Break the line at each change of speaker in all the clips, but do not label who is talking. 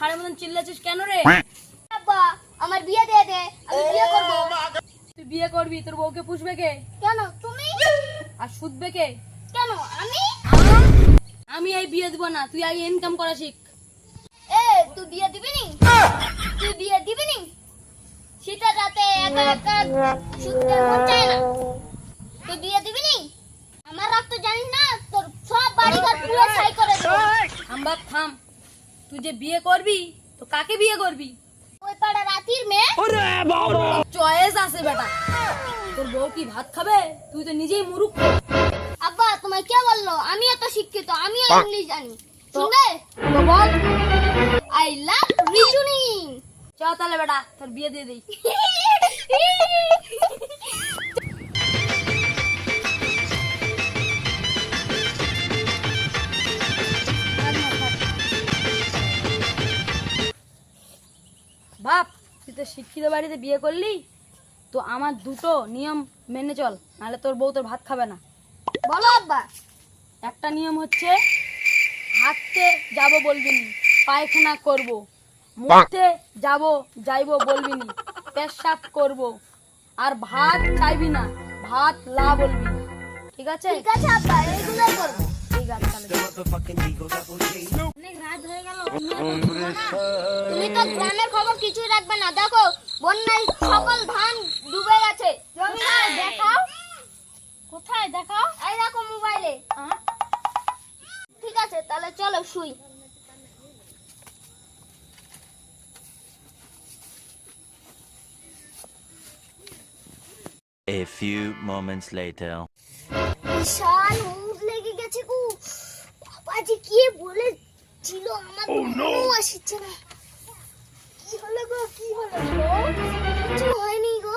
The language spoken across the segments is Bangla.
সাড়ে মতন চিল্লাছিস কেন রে?
আব্বা আমার বিয়ে দিয়ে দে আমি বিয়ে করব।
তুই বিয়ে করবি তোর বউকে পুষবে কে?
কেন তুমি?
আর শুধবে কে?
কেন আমি?
আমি এই বিয়ে দিব না তুই আগে ইনকাম করা শিখ।
এ তুই বিয়ে দিবি নি? তুই বিয়ে দিবি নি? শীতের রাতে একা একা শুতে মন চায় না। তুই বিয়ে দিবি নি? আমার রাত তো জানিস না তোর সব বাড়ি ঘর পুরো ছাই করে দেবো।
থাম বাপ থাম। তুই যে বিয়ে করবি তো কাকে বিয়ে করবি?
ওই পাড়া রাতির মেয়ে।
চয়েস আছে বেটা। তোর বউ কি ভাত খাবে? তুই তো নিজেই মুরুখ।
আব্বা তোমায় কে বলল? আমি এত শিক্ষিত আমিও ইংলিশ জানি। শুনবে
বল।
আই লাভ রিজনিং
চ তাহলে বেটা তোর বিয়ে দিয়ে দিই। তুই তো শিক্ষিত বাড়িতে বিয়ে করলি তো আমার দুটো নিয়ম মেনে চল নাহলে তোর বউ তোর ভাত খাবে না।
বলো আব্বা।
একটা নিয়ম হচ্ছে হাঁটতে যাব বলবি নি পায়খানা করব মুখতে যাব যাইব বলবি নি পেশাব করব আর ভাত চাইবি না ভাত লা বলবি ঠিক আছে?
ঠিক আছে আব্বা এগুলোই করব।
ঠিক আছে তাহলে
অনেক রাত হয়ে গেল তুমি তো গ্রামের খবর কিছুই রাখবে না দেখো বন্যায় সকল ধান ডুবে গেছে জমিদার দেখাও
কোথায়? দেখাও।
এই দেখো মোবাইলে। ঠিক আছে তাহলে চলো শুই।
A few moments later.
বিশাল মুখ লেগে গেছে গো। বাবা যে কি বলেছিল আমার মনেও আসছে না। কি হলো গো কি হলো গো? কিছু হয়নি গো।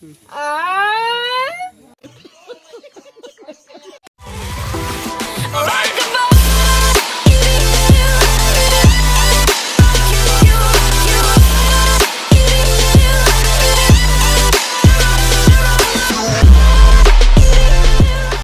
嗯。啊。